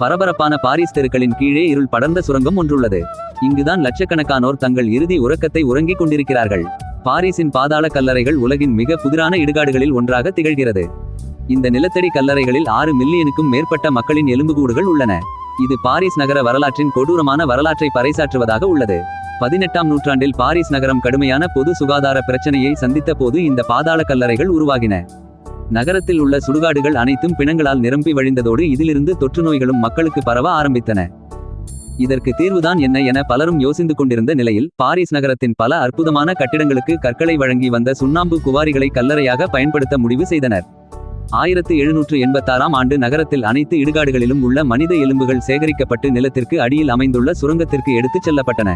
பரபரப்பான பாரிஸ் தெருக்களின் கீழே இருள் படர்ந்த சுரங்கம் ஒன்றுள்ளது. இங்குதான் லட்சக்கணக்கானோர் தங்கள் இறுதி உறக்கத்தை உறங்கிக் கொண்டிருக்கிறார்கள். பாரிஸின் பாதாள கல்லறைகள் உலகின் மிக புதிரான இடுகாடுகளில் ஒன்றாக திகழ்கிறது. இந்த நிலத்தடி கல்லறைகளில் ஆறு மில்லியனுக்கும் மேற்பட்ட மக்களின் எலும்புகூடுகள் உள்ளன. இது பாரிஸ் நகர வரலாற்றின் கொடூரமான வரலாற்றை பறைசாற்றுவதாக உள்ளது. பதினெட்டாம் நூற்றாண்டில் பாரிஸ் நகரம் கடுமையான பொது சுகாதார பிரச்சனையை சந்தித்த போது இந்த பாதாள கல்லறைகள் உருவாகின. நகரத்தில் உள்ள சுடுகாடுகள் அனைத்தும் பிணங்களால் நிரம்பி வழிந்ததோடு இதிலிருந்து தொற்று நோய்களும் மக்களுக்கு பரவ ஆரம்பித்தன. இதற்கு தீர்வுதான் என்ன என பலரும் யோசிந்து கொண்டிருந்த நிலையில் பாரிஸ் நகரத்தின் பல அற்புதமான கட்டிடங்களுக்கு கற்களை வழங்கி வந்த சுண்ணாம்பு குவாரிகளை கல்லறையாக பயன்படுத்த முடிவு செய்தனர். ஆயிரத்து எழுநூற்று எண்பத்தாறாம் ஆண்டு நகரத்தில் அனைத்து இடுகாடுகளிலும் உள்ள மனித எலும்புகள் சேகரிக்கப்பட்டு நிலத்திற்கு அடியில் அமைந்துள்ள சுரங்கத்திற்கு எடுத்துச் செல்லப்பட்டன.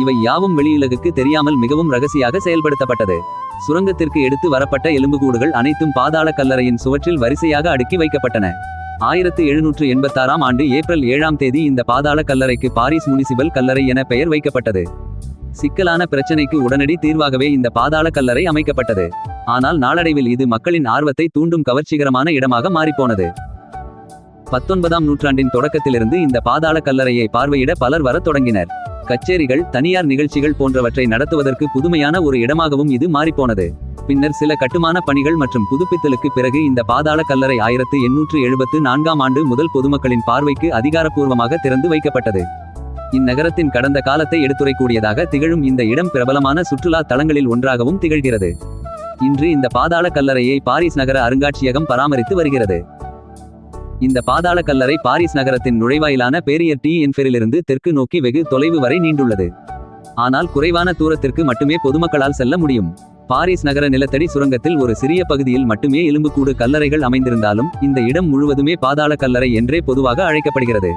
இவை யாவும் வெளியுலகுக்கு தெரியாமல் மிகவும் ரகசியாக செயல்படுத்தப்பட்டது. சுரங்கத்திற்கு எடுத்து வரப்பட்ட எலும்புகூடுகள் அனைத்தும் பாதாள கல்லறையின் சுவற்றில் வரிசையாக அடுக்கி வைக்கப்பட்டன. ஆயிரத்து எழுநூற்று எண்பத்தாறாம் ஆண்டு ஏப்ரல் ஏழாம் தேதி இந்த பாதாள கல்லறைக்கு பாரிஸ் முனிசிபல் கல்லறை என பெயர் வைக்கப்பட்டது. சிக்கலான பிரச்சனைக்கு உடனடி தீர்வாகவே இந்த பாதாள கல்லறை அமைக்கப்பட்டது. ஆனால் நாளடைவில் இது மக்களின் ஆர்வத்தை தூண்டும் கவர்ச்சிகரமான இடமாக மாறிப்போனது. பத்தொன்பதாம் நூற்றாண்டின் தொடக்கத்திலிருந்து இந்த பாதாள கல்லறையை பார்வையிட பலர் வரத் தொடங்கினர். கச்சேரிகள் தனியார் நிகழ்ச்சிகள் போன்றவற்றை நடத்துவதற்கு புதுமையான ஒரு இடமாகவும் இது மாறிப்போனது. பின்னர் சில கட்டுமான பணிகள் மற்றும் புதுப்பித்தலுக்கு பிறகு இந்த பாதாள கல்லறை ஆயிரத்து எண்ணூற்று எழுபத்து நான்காம் ஆண்டு முதல் பொதுமக்களின் பார்வைக்கு அதிகாரப்பூர்வமாக திறந்து வைக்கப்பட்டது. இந்நகரத்தின் கடந்த காலத்தை எடுத்துரைக்கூடியதாக திகழும் இந்த இடம் பிரபலமான சுற்றுலா தலங்களில் ஒன்றாகவும் திகழ்கிறது. இன்று இந்த பாதாள கல்லறையை பாரிஸ் நகர அருங்காட்சியகம் பராமரித்து வருகிறது. இந்த பாதாள கல்லறை பாரிஸ் நகரத்தின் நுழைவாயிலான பேரியர் டி என்ஃபெரிலிருந்து தெற்கு நோக்கி வெகு தொலைவு வரை நீண்டுள்ளது. ஆனால் குறைவான தூரத்திற்கு மட்டுமே பொதுமக்களால் செல்ல முடியும். பாரிஸ் நகர நிலத்தடி சுரங்கத்தில் ஒரு சிறிய பகுதியில் மட்டுமே எலும்புக்கூடு கல்லறைகள் அமைந்திருந்தாலும் இந்த இடம் முழுவதுமே பாதாள கல்லறை என்றே பொதுவாக அழைக்கப்படுகிறது.